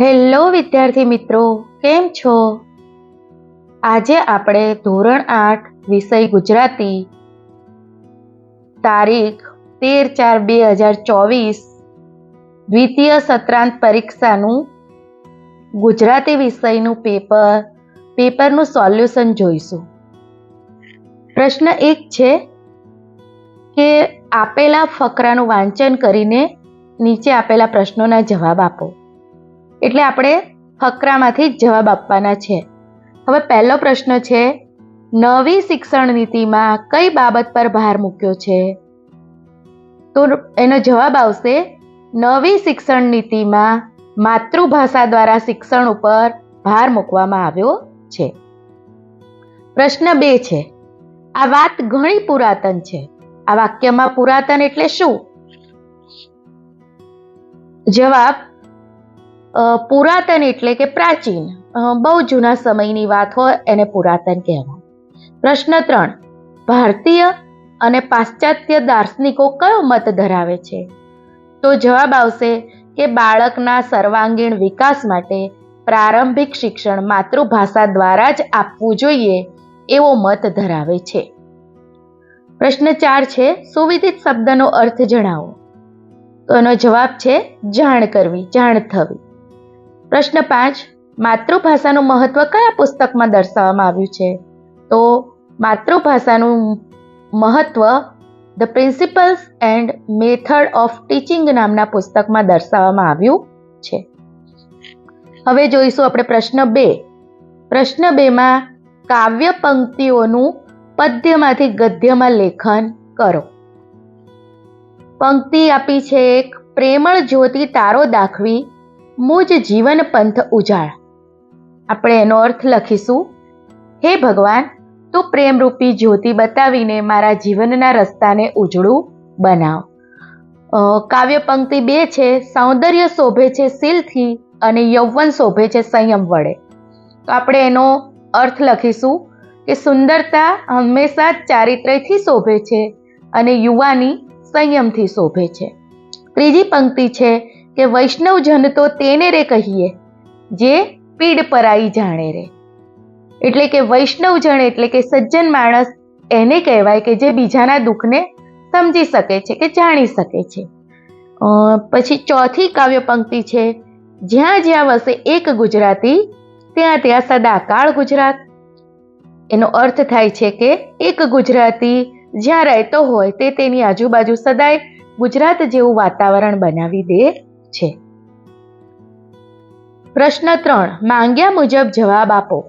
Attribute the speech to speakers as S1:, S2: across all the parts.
S1: Hello વિદ્યાર્થી મિત્રો, કેમ છો? આજે આપણે ધોરણ આઠ, વિષય ગુજરાતી. તારીખ તેર ચાર બે હજાર ચોવીસ, દ્વિતીય સત્રાંત પરીક્ષાનું ગુજરાતી વિષયનું પેપર, પેપરનું સોલ્યુશન જોઈશું. પ્રશ્ન એક છે કે આપેલા ફકરાનું વાંચન કરીને નીચે આપેલા પ્રશ્નોના જવાબ આપો. એટલે આપણે ફકરામાંથી જવાબ આપવાના છે. હવે પહેલો પ્રશ્ન છે, નવી શિક્ષણ નીતિમાં કઈ બાબત પર ભાર મૂક્યો છે? તો એનો જવાબ આવશે, નવી શિક્ષણ નીતિમાં માતૃભાષા દ્વારા શિક્ષણ ઉપર ભાર મૂકવામાં આવ્યો છે. પ્રશ્ન બે છે, આ વાત ઘણી પુરાતન છે. આ વાક્યમાં પુરાતન એટલે શું? જવાબ પુરાતન એટલે કે પ્રાચીન. બહુ જૂના સમયની વાત હોય એને પુરાતન કહેવાય. પ્રશ્ન ત્રણ. ભારતીય અને પાશ્ચાત્ય દાર્શનિકો કયો મત ધરાવે છે? તો જવાબ આવશે કે બાળકના સર્વાંગીણ વિકાસ માટે પ્રારંભિક શિક્ષણ માતૃભાષા દ્વારા જ આપવું જોઈએ એવો મત ધરાવે છે. પ્રશ્ન ચાર છે સુવિદિત શબ્દનો અર્થ જણાવો. તો એનો જવાબ છે, જાણ કરવી, જાણ થવી. પ્રશ્ન પાંચ, માતૃભાષાનું મહત્વ કયા પુસ્તકમાં દર્શાવવામાં આવ્યું છે? તો માતૃભાષાનું મહત્વ the principles and method of teaching નામના પુસ્તકમાં દર્શાવવામાં આવ્યું છે. હવે જોઈશું આપણે પ્રશ્ન બે. પ્રશ્ન બેમાં કાવ્ય પંક્તિઓનું પદ્યમાંથી ગદ્યમાં લેખન કરો. પંક્તિ આપી છે એક, પ્રેમળ જ્યોતિ તારો દાખવી. મુજ જીવન પંથ ઉજાળ. આપણે એનો અર્થ લખીશું, હે ભગવાન, તું પ્રેમરૂપી જ્યોતિ બતાવીને મારા જીવનના રસ્તાને ઉજળું બનાવ. કાવ્ય પંક્તિ બે છે, સૌંદર્ય શોભે છે શીલથી અને યૌવન શોભે છે સંયમ વડે. તો આપણે એનો અર્થ લખીશું કે સુંદરતા હંમેશા ચારિત્ર્યથી શોભે છે અને યુવાની સંયમથી શોભે છે. ત્રીજી પંક્તિ છે કે વૈષ્ણવજન તો તેને રે કહીએ, જે પીડ પરાઈ જાણે રે. એટલે કે વૈષ્ણવજન એટલે કે સજ્જન માણસ એને કહેવાય કે જે બીજાના દુઃખને સમજી શકે છે કે જાણી શકે છે. પછી ચોથી કાવ્ય પંક્તિ છે, જ્યાં જ્યાં વસે એક ગુજરાતી, ત્યાં ત્યાં સદાકાળ ગુજરાત. એનો અર્થ થાય છે કે એક ગુજરાતી જ્યાં રહેતો હોય તે તેની આજુબાજુ સદાય ગુજરાત જેવું વાતાવરણ બનાવી દે છે. પ્રશ્ન ત્રણ, માંગ્યા મુજબ જવાબ આપો.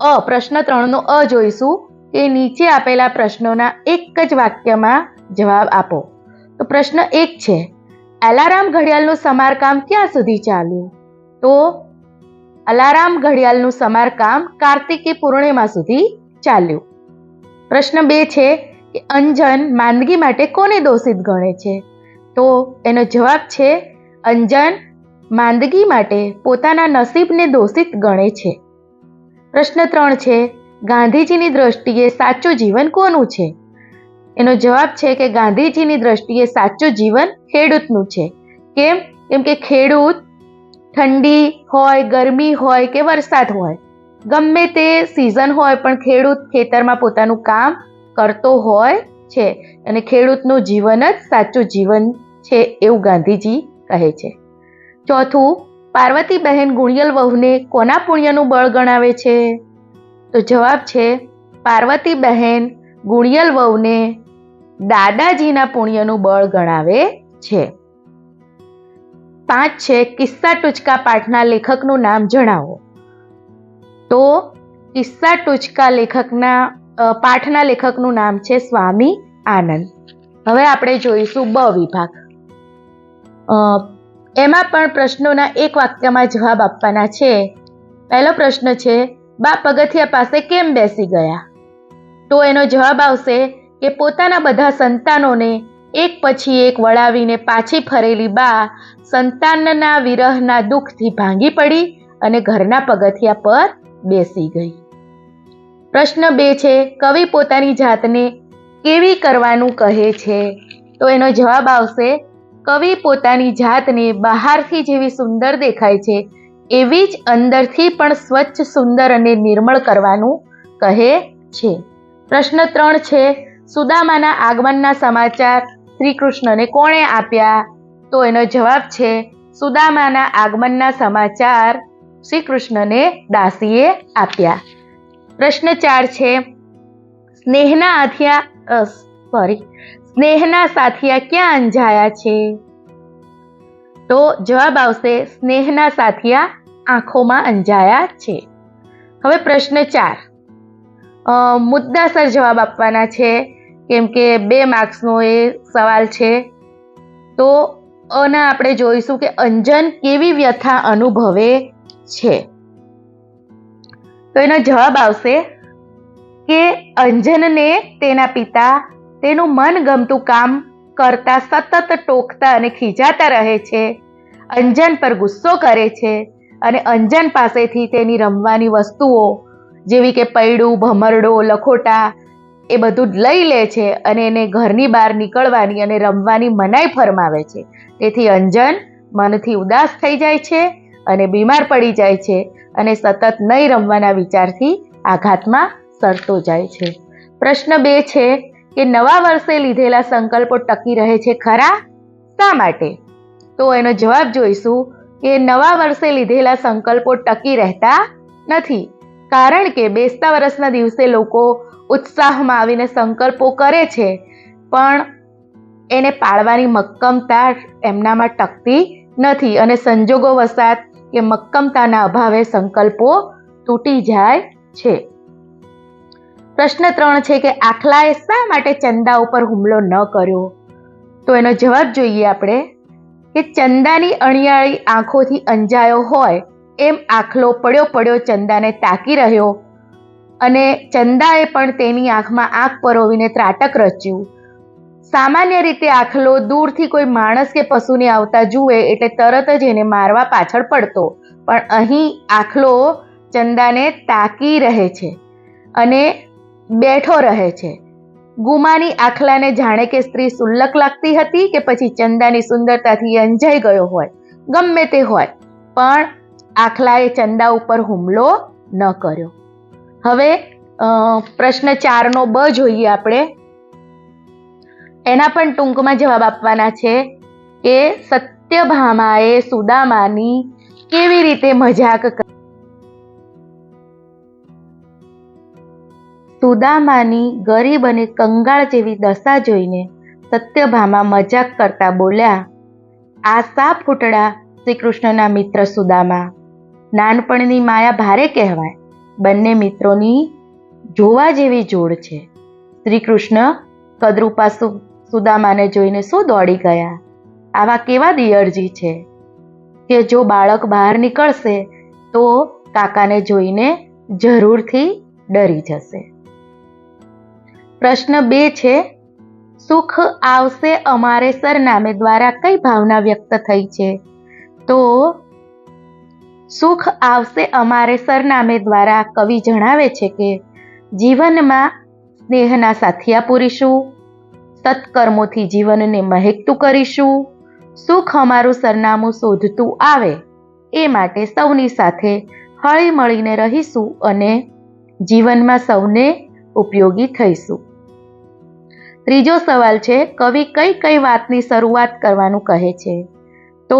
S1: અ, પ્રશ્ન ત્રણનો અ જોઈશું, કે નીચે આપેલા પ્રશ્નોના એક જ વાક્યમાં જવાબ આપો. તો પ્રશ્ન એક છે અલારામ ઘડિયાળનું સમારકામ ક્યાં સુધી ચાલ્યું? તો અલારામ ઘડિયાળનું સમારકામ કાર્તિકી પૂર્ણિમા સુધી ચાલ્યું. પ્રશ્ન બે છે, કે અંજન માંદગી માટે કોને દોષિત ગણે છે? તો એનો જવાબ છે અંજન માંદગી માટે પોતાના નસીબને દોષિત ગણે છે. પ્રશ્ન ત્રણ છે, ગાંધીજીની દ્રષ્ટિએ સાચું જીવન કોનું છે? એનો જવાબ છે કે ગાંધીજીની દ્રષ્ટિએ સાચું જીવન ખેડૂતનું છે. કેમ? કેમ કે ખેડૂત ઠંડી હોય, ગરમી હોય કે વરસાદ હોય, ગમે તે સિઝન હોય પણ ખેડૂત ખેતરમાં પોતાનું કામ કરતો હોય છે. અને ખેડૂતનું જીવન જ સાચું જીવન છે એવું ગાંધીજી કહે છે. ચોથું પાર્વતી બહેન ગુણિયલ વહુને કોના પુણ્યનું બળ ગણાવે છે? તો જવાબ છે પાર્વતી બહેન ગુણિયલ વહુને દાદાજીના પુણ્યનું બળ ગણાવે છે. પાંચ છે, કિસ્સા ટૂચકા પાઠના લેખકનું નામ જણાવો. તો કિસ્સા ટૂચકા લેખકના પાઠના લેખકનું નામ છે સ્વામી આનંદ. હવે આપણે જોઈશું બ વિભાગ. એમાં પણ પ્રશ્નોના એક વાક્યમાં જવાબ આપવાના છે. પહેલો પ્રશ્ન છે બા પગથિયા પાસે કેમ બેસી ગયા? તો એનો જવાબ આવશે કે પોતાના બધા સંતાનોને એક પછી એક વળાવીને પાછી ફરેલી બા સંતાનના વિરહના દુઃખથી ભાંગી પડી અને ઘરના પગથિયા પર બેસી ગઈ. પ્રશ્ન બે છે, કવિ પોતાની જાતને કેવી કરવાનું કહે છે? તો એનો જવાબ આવશે કવિ પોતાની જાતને બહારથી જેવી સુંદર દેખાય છે, એવી જ અંદરથી પણ સ્વચ્છ, સુંદર અને નિર્મળ કરવાનું કહે છે. પ્રશ્ન ત્રણ છે, સુદામાના આગમનના સમાચાર શ્રી કૃષ્ણને કોણે આપ્યા? તો એનો જવાબ છે, સુદામાના આગમનના સમાચાર શ્રી કૃષ્ણને દાસીએ આપ્યા. પ્રશ્ન ચાર છે, સ્નેહના આથિયા સોરી સ્નેહના સાથિયા ક્યાં અંજાયા છે? તો જવાબ આવશે, સ્નેહના સાથિયા આંખોમાં અંજાયા છે. હવે પ્રશ્ન ચાર. મુદ્દાસર જવાબ આપવાના છે, કેમ કે બે માર્ક્સનો એ સવાલ છે. તો અના આપણે જોઈશું કે અંજન કેવી વ્યથા અનુભવે છે. તો એનો જવાબ આવશે કે અંજનને તેના પિતા તેનું મનગમતું કામ કરતા સતત ટોકતા અને ખીજાતા રહે છે. અંજન પર ગુસ્સો કરે છે અને અંજન પાસેથી તેની રમવાની વસ્તુઓ, જેવી કે પૈડું, ભમરડો, લખોટા, એ બધું લઈ લે છે અને એને ઘરની બહાર નીકળવાની અને રમવાની મનાઈ ફરમાવે છે. તેથી અંજન મનથી ઉદાસ થઈ જાય છે અને બીમાર પડી જાય છે અને સતત નહીં રમવાના વિચારથી આઘાતમાં સરતો જાય છે. પ્રશ્ન બે છે કે નવા વર્ષે લીધેલા સંકલ્પો ટકી રહે છે ખરા? શા માટે? તો એનો જવાબ જોઈશું કે નવા વર્ષે લીધેલા સંકલ્પો ટકી રહેતા નથી. કારણ કે બેસતા વર્ષના દિવસે લોકો ઉત્સાહમાં આવીને સંકલ્પો કરે છે, પણ એને પાળવાની મક્કમતા એમનામાં ટકતી નથી અને સંજોગો વસાત કે મક્કમતાના અભાવે સંકલ્પો તૂટી જાય છે. પ્રશ્ન ત્રણ છે કે આખલાએ શા માટે ચંદા ઉપર હુમલો ન કર્યો? તો એનો જવાબ જોઈએ આપણે કે ચંદાની અણિયાળી આંખોથી અંજાયો હોય એમ આખલો પડ્યો પડ્યો ચંદાને તાકી રહ્યો અને ચંદાએ પણ તેની આંખમાં આંખ પરોવીને ત્રાટક રચ્યું. સામાન્ય રીતે આખલો દૂરથી કોઈ માણસ કે પશુને આવતા જુએ એટલે તરત જ એને મારવા પાછળ પડતો, પણ અહીં આખલો ચંદાને તાકી રહે છે અને બેઠો રહે છે. ગુમાની આખલાને જાણે કે સ્ત્રી સુલ્લક લાગતી હતી કે પછી ચંદાની સુંદરતાથી અંજાઈ ગયો હોય. ગમે તે હોય, પણ આખલાએ ચંદા ઉપર હુમલો ન કર્યો. હવે પ્રશ્ન ચારનો બ જોઈએ આપણે. એના પણ ટૂંકમાં જવાબ આપવાના છે કે સત્યભામાએ સુદામાની કેવી રીતે મજાક કરી સુદામાની ગરીબ અને કંગાળ જેવી દશા જોઈને સત્યભામા મજાક કરતા બોલ્યા, આ સા ફૂટડા શ્રી કૃષ્ણના મિત્ર સુદામા. નાનપણની માયા ભારે કહેવાય. બંને મિત્રોની જોવા જેવી જોડ છે. શ્રી કૃષ્ણ કદરૂપા સુદામાને જોઈને શું દોડી ગયા? આવા કેવા દિયરજી છે? કે જો બાળક બહાર નીકળશે તો કાકાને જોઈને જરૂરથી ડરી જશે. પ્રશ્ન બે છે, સુખ આવશે અમારે સરનામે દ્વારા કઈ ભાવના વ્યક્ત થઈ છે? તો, સુખ આવશે અમારે સરનામે દ્વારા, કવિ જણાવે છે કે, જીવનમાં સ્નેહના સાથિયા પૂરીશું, સત્કર્મોથી જીવનને મહેકતું કરીશું, સુખ અમારું સરનામું શોધતું આવે, એ માટે સૌની સાથે હળી મળીને રહીશું અને જીવનમાં સૌને ઉપયોગી થઈશું. ત્રીજો સવાલ છે, કવિ કઈ કઈ વાતની શરૂઆત કરવાનું કહે છે? તો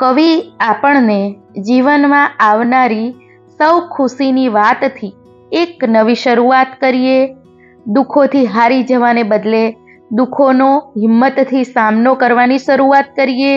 S1: કવિ આપણને જીવનમાં આવનારી સૌ ખુશીની વાતથી એક નવી શરૂઆત કરીએ. દુઃખોથી હારી જવાને બદલે દુઃખોનો હિંમતથી સામનો કરવાની શરૂઆત કરીએ.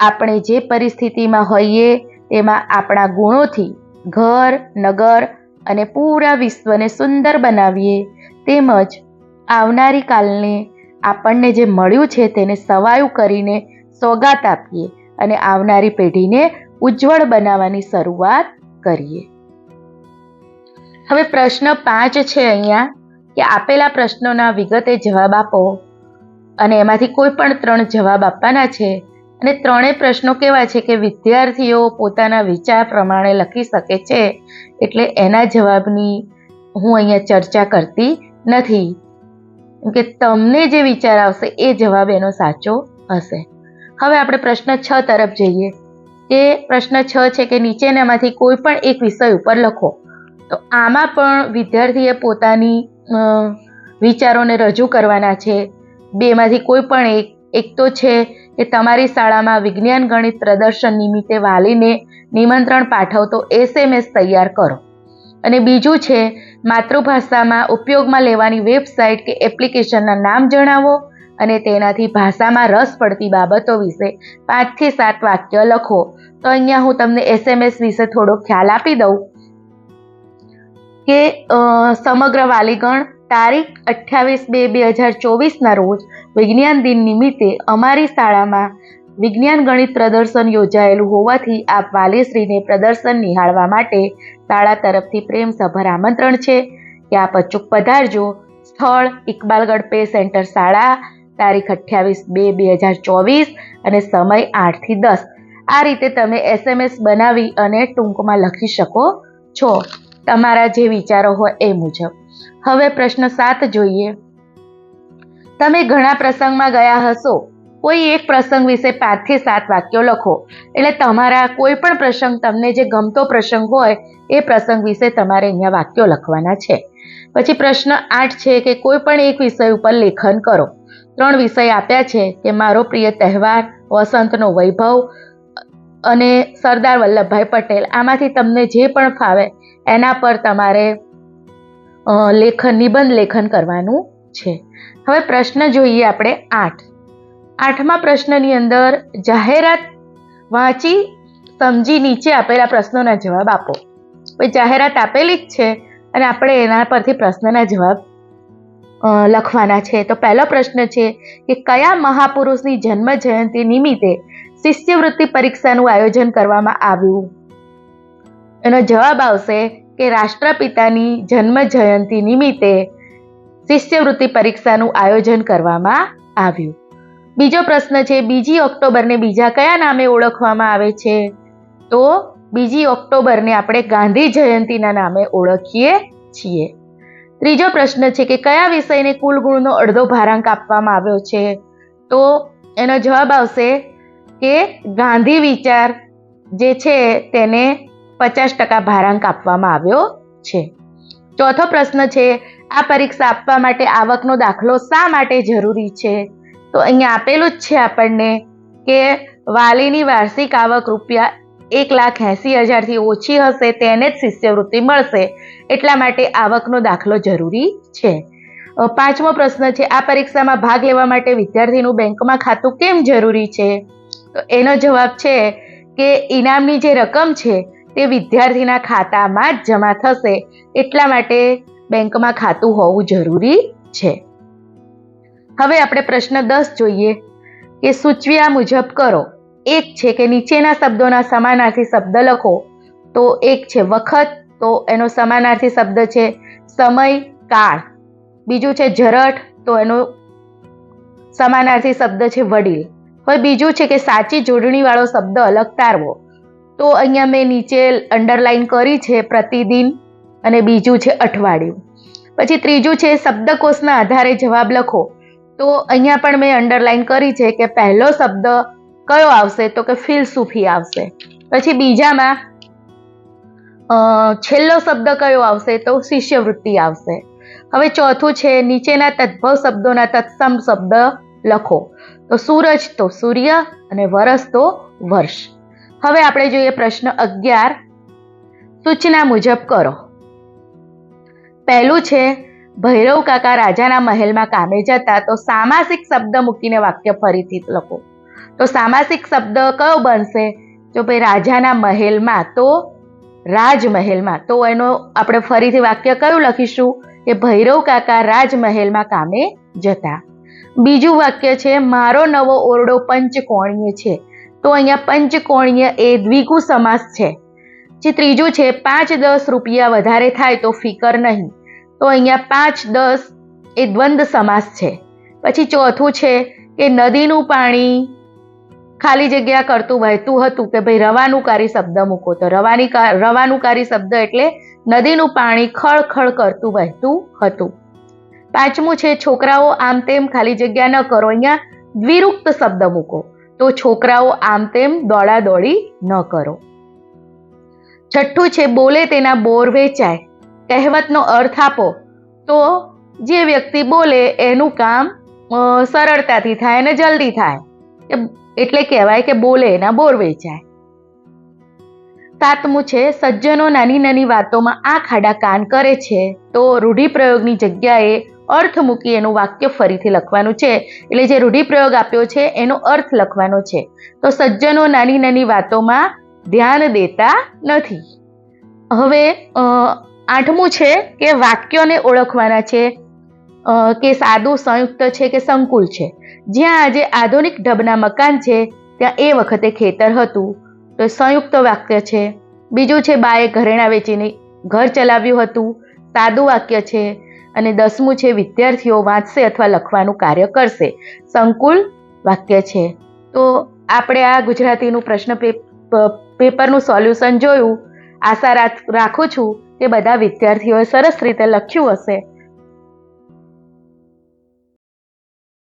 S1: આપણે જે પરિસ્થિતિમાં હોઈએ, તેમાં આપણા ગુણોથી ઘર, નગર અને પૂરા વિશ્વને સુંદર બનાવીએ. તેમજ આવનારી કાલને આપણને જે મળ્યું છે તેને સવાયું કરીને સોગાત આપીએ અને આવનારી પેઢીને ઉજ્જવળ બનાવવાની શરૂઆત કરીએ. હવે પ્રશ્ન પાંચ છે અહીંયા કે આપેલા પ્રશ્નોના વિગતે જવાબ આપો અને એમાંથી કોઈ પણ ત્રણ જવાબ આપવાના છે અને ત્રણેય પ્રશ્નો કેવા છે કે વિદ્યાર્થીઓ પોતાના વિચાર પ્રમાણે લખી શકે છે એટલે એના જવાબની હું અહીંયા ચર્ચા કરતી નથી. કે તમને જે વિચાર આવશે એ જવાબ એનો સાચો હશે. હવે આપણે પ્રશ્ન છ તરફ જઈએ. કે પ્રશ્ન છ છે કે નીચેનામાંથી કોઈ પણ એક વિષય ઉપર લખો. તો આમાં પણ વિદ્યાર્થીએ પોતાની વિચારોને રજૂ કરવાના છે. બેમાંથી કોઈ પણ એક એક તો છે કે તમારી શાળામાં વિજ્ઞાન, ગણિત, પ્રદર્શન નિમિત્તે વાલીને નિમંત્રણ પાઠવતો એસએમએસ તૈયાર કરો. અને બીજું છે, માતૃભાષામાં ઉપયોગમાં લેવાની વેબસાઇટ કે એપ્લિકેશનના નામ જણાવો અને તેનાથી ભાષામાં રસ પડતી બાબતો વિશે પાંચથી સાત વાક્ય લખો. તો અહીંયા હું તમને એસએમએસ વિશે થોડો ખ્યાલ આપી દઉં. કે સમગ્ર વાલીગણ તારીખ અઠ્યાવીસ બે બે હજાર ચોવીસના રોજ વિજ્ઞાન દિન નિમિત્તે અમારી શાળામાં વિજ્ઞાન ગણિત પ્રદર્શન યોજાયેલું હોવાથી આપ વાલીશ્રીને પ્રદર્શન નિહાળવા માટે શાળા તરફથી પ્રેમસભર આમંત્રણ છે કે આપ અચૂક પધારજો. સ્થળ ઇકબાલગઢ પે સેન્ટર શાળા, તારીખ અઠ્યાવીસ બે બે હજાર ચોવીસ અને સમય આઠથી દસ. આ રીતે તમે એસએમએસ બનાવી અને ટૂંકમાં લખી શકો છો. તમારા જે વિચારો હોય એ મુજબ. હવે પ્રશ્ન સાત જોઈએ. તમે ઘણા પ્રસંગમાં ગયા હશો. કોઈ એક પ્રસંગ વિશે પાંચથી સાત વાક્યો લખો. એટલે તમારા કોઈ પણ પ્રસંગ તમને જે ગમતો પ્રસંગ હોય, એ પ્રસંગ વિશે તમારે અહીંયા વાક્યો લખવાના છે. પછી પ્રશ્ન આઠ છે કે કોઈ પણ એક વિષય ઉપર લેખન કરો. ત્રણ વિષય આપ્યા છે કે મારો પ્રિય તહેવાર, વસંતનો વૈભવ અને સરદાર વલ્લભભાઈ પટેલ. આમાંથી તમને જે પણ ફાવે, એના પર તમારે લેખન, નિબંધ લેખન કરવાનું છે. હવે પ્રશ્ન જોઈએ આપણે આઠ. આઠમા પ્રશ્નની અંદર જાહેરાત વાંચી સમજી નીચે આપેલા પ્રશ્નોના જવાબ આપો. જાહેરાત આપેલી જ છે અને આપણે એના પરથી પ્રશ્નના જવાબ લખવાના છે. તો પહેલો પ્રશ્ન છે કે કયા મહાપુરુષની જન્મ જયંતિ નિમિત્તે શિષ્યવૃત્તિ પરીક્ષાનું આયોજન કરવામાં આવ્યું? એનો જવાબ આવશે કે રાષ્ટ્રપિતાની જન્મ જયંતિ નિમિત્તે શિષ્યવૃત્તિ પરીક્ષાનું આયોજન કરવામાં આવ્યું. બીજો પ્રશ્ન છે, બીજી ઓક્ટોબરને બીજા કયા નામે ઓળખવામાં આવે છે? તો બીજી ઓક્ટોબરને આપણે ગાંધી જયંતિના નામે ઓળખીએ છીએ. ત્રીજો પ્રશ્ન છે કે કયા વિષયને કુલ ગુણનો અડધો ભારાંક આપવામાં આવ્યો છે? તો એનો જવાબ આવશે કે ગાંધી વિચાર જે છે તેને પચાસ ટકા ભારાંક આપવામાં આવ્યો છે. ચોથો પ્રશ્ન છે, આ પરીક્ષા આપવા માટે આવકનો દાખલો શા માટે જરૂરી છે? તો અહીંયા આપેલું જ છે આપણને કે વાલીની વાર્ષિક આવક રૂપિયા એક લાખ એંસી હજારથી ઓછી હશે, તેને જ શિષ્યવૃત્તિ મળશે. એટલા માટે આવકનો દાખલો જરૂરી છે. પાંચમો પ્રશ્ન છે, આ પરીક્ષામાં ભાગ લેવા માટે વિદ્યાર્થીનું બેંકમાં ખાતું કેમ જરૂરી છે? તો એનો જવાબ છે કે ઇનામની જે રકમ છે, તે વિદ્યાર્થીના ખાતામાં જ જમા થશે. એટલા માટે બેંકમાં ખાતું હોવું જરૂરી છે. હવે આપણે પ્રશ્ન દસ જોઈએ કે સૂચવ્યા મુજબ કરો. એક છે કે નીચેના શબ્દોના સમાનાર્થી શબ્દ લખો, તો એક છે વખત, તો એનો સમાનાર્થી શબ્દ છે સમય, કાળ. બીજું છે જરઠ તો એનો સમાનાર્થી શબ્દ છે વડીલ. હવે બીજું છે કે સાચી જોડણીવાળો શબ્દ અલગ તારવો. તો અહીંયા મેં નીચે અંડરલાઈન કરી છે પ્રતિદિન અને બીજું છે અઠવાડિયું. પછી ત્રીજું છે શબ્દકોશના આધારે જવાબ લખો. તો અહીંયા પણ મેં અંડરલાઈન કરી છે કે પહેલો શબ્દ કયો આવશે? તો કે ફિલસુફી આવશે. પછી બીજામાં છેલ્લો શબ્દ કયો આવશે? તો શિષ્યવૃત્તિ આવશે. હવે ચોથું છે, નીચેના તદ્ભવ શબ્દોના તત્સમ શબ્દ લખો. તો સૂરજ તો સૂર્ય અને વરસ તો વર્ષ. હવે આપણે જોઈએ પ્રશ્ન અગિયાર. સૂચના મુજબ કરો. પહેલું છે ભૈરવ કાકા રાજાના મહેલમાં કામે જતા તો સામાસિક શબ્દ મૂકીને વાક્ય ફરીથી લખો. તો સામાસિક શબ્દ કયો બનશે? જો ભાઈ રાજાના મહેલમાં તો, રાજમહેલમાં તો એનો આપણે ફરીથી વાક્ય કયું લખીશું? કે ભૈરવ કાકા રાજમહેલમાં કામે જતા. બીજું વાક્ય છે, મારો નવો ઓરડો પંચકોણીય છે. તો અહીંયા પંચકોણીય એ દ્વિગુ સમાસ છે. જે ત્રીજું છે, પાંચ દસ રૂપિયા વધારે થાય તો ફિકર નહીં. તો અહીંયા પાંચ, દસ એ દ્વંદ સમાસ છે. પછી ચોથું છે કે નદીનું પાણી ખાલી જગ્યા કરતું વહેતું હતું કે ભાઈ રવાનુકારી શબ્દ મૂકો. તો રવાની રવાનુકારી શબ્દ એટલે નદીનું પાણી ખળ ખળ કરતું વહેતું હતું. પાંચમું છે છોકરાઓ આમ તેમ ખાલી જગ્યા ન કરો. અહીંયા દ્વિરુક્ત શબ્દ મૂકો. તો છોકરાઓ આમ તેમ દોડા દોડી ન કરો. છઠ્ઠું છે બોલે તેના બોર વેચાય. કહેવતનો અર્થ આપો. તો જે વ્યક્તિ બોલે એનું કામ સરળતાથી થાય અને જલ્દી થાય. એટલે કહેવાય કે બોલે એના બોર વેચાય. સાતમું છે, સજ્જનો નાની નાની વાતોમાં આ ખાડા કાન કરે છે. તો રૂઢિપ્રયોગની જગ્યાએ અર્થ મૂકી એનું વાક્ય ફરીથી લખવાનું છે. એટલે જે રૂઢિપ્રયોગ આપ્યો છે, એનો અર્થ લખવાનો છે. તો સજ્જનો નાની નાની વાતોમાં ધ્યાન દેતા નથી. હવે આઠમું છે કે વાક્યોને ઓળખવાના છે. કે સાદું સંયુક્ત છે કે સંકુલ છે. જ્યાં આજે આધુનિક ઢબના મકાન છે, ત્યાં એ વખતે ખેતર હતું. તો સંયુક્ત વાક્ય છે. બીજું છે, બાએ ઘરેણાં વેચીને ઘર ચલાવ્યું હતું. સાદું વાક્ય છે. અને દસમું છે, વિદ્યાર્થીઓ વાંચશે અથવા લખવાનું કાર્ય કરશે. સંકુલ વાક્ય છે. તો આપણે આ ગુજરાતીનું પ્રશ્ન પેપ- પેપરનું સોલ્યુશન જોયું. આશા રાખું છું. કે બધા વિદ્યાર્થીઓએ સરસ રીતે લખ્યું હશે.